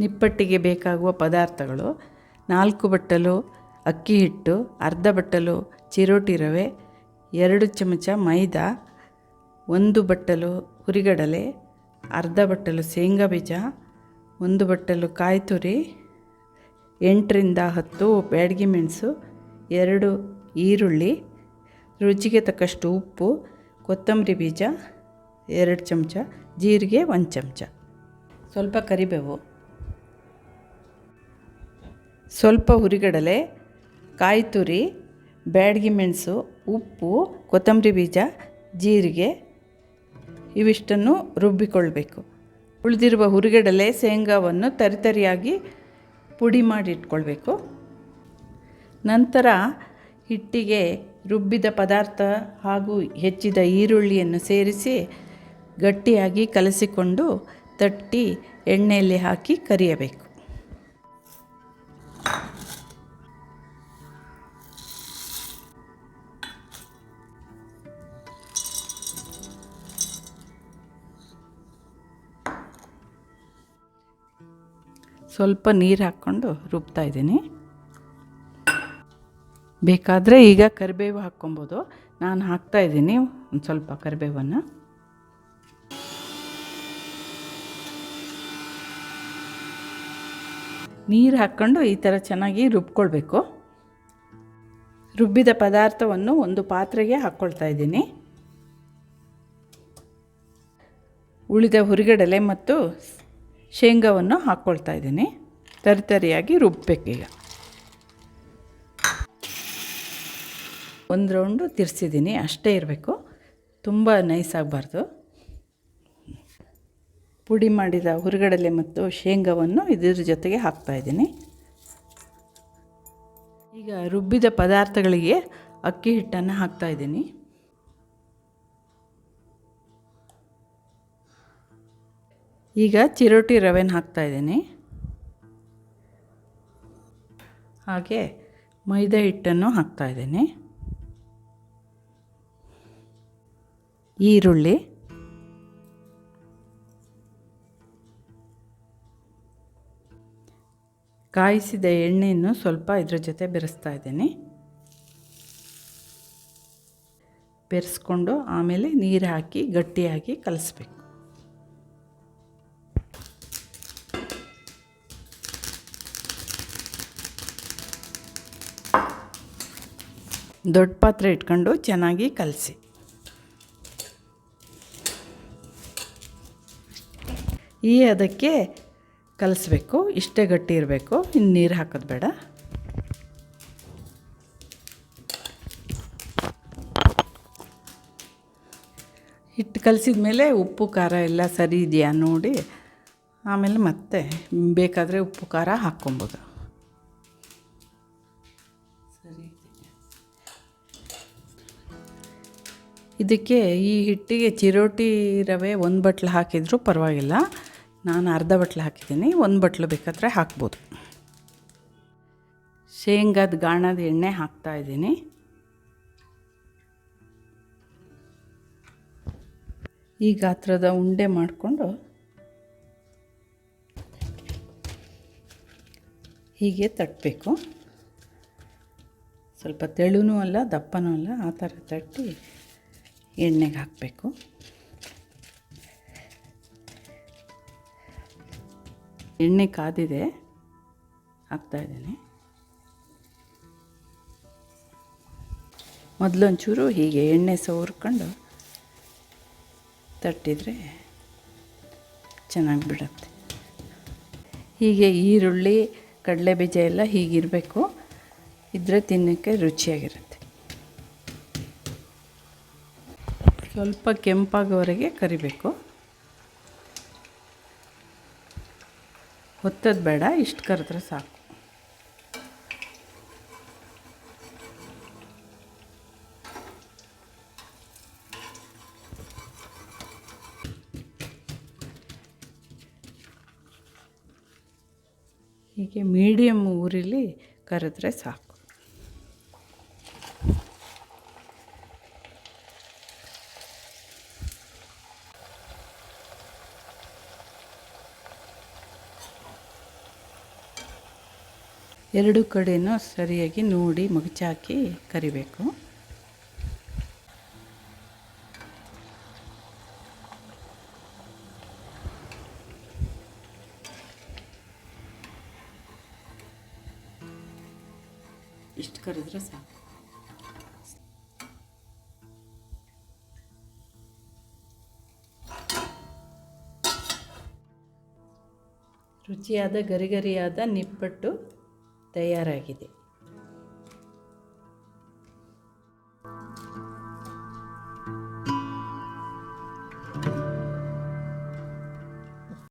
ನಿಪ್ಪಟ್ಟಿಗೆ ಬೇಕಾಗುವ ಪದಾರ್ಥಗಳು ನಾಲ್ಕು ಬಟ್ಟಲು, ಅಕ್ಕಿ ಹಿಟ್ಟು, ಅರ್ಧ ಬಟ್ಟಲು ಚಿರೋಟಿ ರವೆ, ಎರಡು ಚಮಚ ಮೈದಾ, ಒಂದು ಬಟ್ಟಲು ಹುರಿಗಡಲೆ ಅರ್ಧ ಬಟ್ಟಲು ಶೇಂಗಾ ಬೀಜ, ಒಂದು ಬಟ್ಟಲು ಕಾಯಿ ತುರಿ ಎಂಟರಿಂದ ಹತ್ತು ಬ್ಯಾಡಗಿ ಮೆಣಸು, ಎರಡು ಈರುಳ್ಳಿ, ರುಚಿಗೆ ತಕ್ಕಷ್ಟು ಉಪ್ಪು, ಕೊತ್ತಂಬರಿ ಬೀಜ, ಎರಡು ಚಮಚ, ಜೀರಿಗೆ ಒಂದು ಚಮಚ. ಸ್ವಲ್ಪ ಕರಿಬೇವು. ಸ್ವಲ್ಪ ಹುರಿಗಡಲೆ, ಕಾಯಿ ತುರಿ, ಬ್ಯಾಡಗಿ ಮೆಣಸು, ಉಪ್ಪು, ಕೊತ್ತಂಬರಿ ಬೀಜ, ಜೀರಿಗೆ ಇವಿಷ್ಟನ್ನು ರುಬ್ಬಿಕೊಳ್ಬೇಕು. ಉಳಿದಿರುವ ಹುರಿಗಡಲೆ, ಶೇಂಗಾವನ್ನು ತರಿತರಿಯಾಗಿ ಪುಡಿ ಮಾಡಿ ಇಟ್ಕೊಳ್ಬೇಕು. ನಂತರ ಹಿಟ್ಟಿಗೆ ರುಬ್ಬಿದ ಪದಾರ್ಥ ಹಾಗೂ ಹೆಚ್ಚಿದ ಈರುಳ್ಳಿಯನ್ನು ಸೇರಿಸಿ ಗಟ್ಟಿಯಾಗಿ ಕಲಸಿಕೊಂಡು ತಟ್ಟಿ ಎಣ್ಣೆಯಲ್ಲಿ ಹಾಕಿ ಕರಿಯಬೇಕು. ಸ್ವಲ್ಪ ನೀರು ಹಾಕ್ಕೊಂಡು ರುಬ್ತಾ ಇದ್ದೀನಿ. ಬೇಕಾದರೆ ಈಗ ಕರಿಬೇವು ಹಾಕ್ಕೊಬೋದು. ನಾನು ಹಾಕ್ತಾ ಇದ್ದೀನಿ. ಒಂದು ಸ್ವಲ್ಪ ಕರಿಬೇವನ್ನು. ನೀರು ಹಾಕ್ಕೊಂಡು ಈ ಥರ ಚೆನ್ನಾಗಿ ರುಬ್ಕೊಳ್ಬೇಕು. ರುಬ್ಬಿದ ಪದಾರ್ಥವನ್ನು ಒಂದು ಪಾತ್ರೆಗೆ ಹಾಕ್ಕೊಳ್ತಾ ಇದ್ದೀನಿ. ಉಳಿದ ಹುರಿಗಡಲೆ ಮತ್ತು ಶೇಂಗಾವನ್ನು ಹಾಕ್ಕೊಳ್ತಾ ಇದ್ದೀನಿ. ತರಿತರಿಯಾಗಿ ರುಬ್ಬೇಕೀಗ. ಒಂದು ರೌಂಡು ತಿರ್ಸಿದ್ದೀನಿ ಅಷ್ಟೇ ಇರಬೇಕು. ತುಂಬ ನೈಸ್ ಆಗಬಾರ್ದು. ಪುಡಿ ಮಾಡಿದ ಹುರುಗಡಲೆ ಮತ್ತು ಶೇಂಗಾವನ್ನು ಇದರ ಜೊತೆಗೆ ಹಾಕ್ತಾಯಿದ್ದೀನಿ ಈಗ ರುಬ್ಬಿದ ಪದಾರ್ಥಗಳಿಗೆ ಅಕ್ಕಿ ಹಿಟ್ಟನ್ನು ಹಾಕ್ತಾಯಿದ್ದೀನಿ ಈಗ ಚಿರೋಟಿ ರವೆನ ಹಾಕ್ತಾಯಿದ್ದೀನಿ ಹಾಗೆ ಮೈದಾ ಹಿಟ್ಟನ್ನು ಹಾಕ್ತಾಯಿದ್ದೀನಿ ಈರುಳ್ಳಿ, ಕಾಯಿಸಿದ ಎಣ್ಣೆಯನ್ನು ಸ್ವಲ್ಪ ಇದ್ರ ಜೊತೆ ಬೆರೆಸ್ತಾ ಇದ್ದೀನಿ. ಬೆರೆಸ್ಕೊಂಡು ಆಮೇಲೆ ನೀರು ಹಾಕಿ ಗಟ್ಟಿಯಾಗಿ ಕಲಿಸ್ಬೇಕು. ದೊಡ್ಡ ಪಾತ್ರೆ ಇಟ್ಕೊಂಡು ಚೆನ್ನಾಗಿ ಕಲಸಿ. ಈ ಅದಕ್ಕೆ ಕಲಿಸ್ಬೇಕು, ಇಷ್ಟೇ ಗಟ್ಟಿ ಇರಬೇಕು, ಇನ್ನು ನೀರು ಹಾಕೋದು ಬೇಡ. ಹಿಟ್ಟು ಕಲಸಿದ ಮೇಲೆ ಉಪ್ಪು, ಖಾರ ಎಲ್ಲ ಸರಿ ಇದೆಯಾ ನೋಡಿ, ಆಮೇಲೆ ಮತ್ತೆ ಬೇಕಾದರೆ ಉಪ್ಪು, ಖಾರ ಹಾಕ್ಕೊಬೋದು. ಸರಿ ಇದಕ್ಕೆ ಈ ಹಿಟ್ಟಿಗೆ ಚಿರೋಟಿ ರವೆ ಒಂದು ಬಟ್ಲು ಹಾಕಿದರೂ ಪರವಾಗಿಲ್ಲ. ನಾನು ಅರ್ಧ ಬಟ್ಲು ಹಾಕಿದ್ದೀನಿ, ಒಂದು ಬಟ್ಲು ಬೇಕಾದರೆ ಹಾಕ್ಬೋದು. ಶೇಂಗಾದ ಗಾಣದ ಎಣ್ಣೆ ಹಾಕ್ತಾಯಿದ್ದೀನಿ ಈ ಗಾತ್ರದ ಉಂಡೆ ಮಾಡಿಕೊಂಡು ಹೀಗೆ ತಟ್ಟಬೇಕು ಸ್ವಲ್ಪ ತೆಳುನೂ ಅಲ್ಲ, ದಪ್ಪನೂ ಅಲ್ಲ, ಆ ಥರ ತಟ್ಟಿ ಎಣ್ಣೆಗೆ ಹಾಕಬೇಕು. ಎಣ್ಣೆ ಕಾದಿದೆ ಹಾಕ್ತಾಯಿದ್ದೀನಿ ಮೊದಲೊಂಚೂರು ಹೀಗೆ ಎಣ್ಣೆ ಸವರ್ಕೊಂಡು ತಟ್ಟಿದರೆ ಚೆನ್ನಾಗಿ ಬಿಡುತ್ತೆ. ಹೀಗೆ ಈರುಳ್ಳಿ ಕಡಲೆ ಬೀಜ ಎಲ್ಲ ಹೀಗಿರಬೇಕು. ಇದ್ರೆ ತಿನ್ನೋಕ್ಕೆ ರುಚಿಯಾಗಿರುತ್ತೆ. ಸ್ವಲ್ಪ ಕೆಂಪಾಗೋವರೆಗೆ ಕರಿಬೇಕು. ಹೊತ್ತದ್ದು ಬೇಡ ಇಷ್ಟು ಕರೆದ್ರೆ ಸಾಕು. ಹೀಗೆ ಮೀಡಿಯಮ್ ಊರಿಲಿ ಕರೆದ್ರೆ ಸಾಕು. ಎರಡು ಕಡೆನೂ ಸರಿಯಾಗಿ ನೋಡಿ ಮಗುಚಾಕಿ ಕರಿಬೇಕು. ಇಷ್ಟು ಕರೆದ್ರೆ ಸಾಕು. ರುಚಿಯಾದ ಗರಿಗರಿಯಾದ ನಿಪ್ಪಟ್ಟು ತಯಾರಾಗಿದೆ.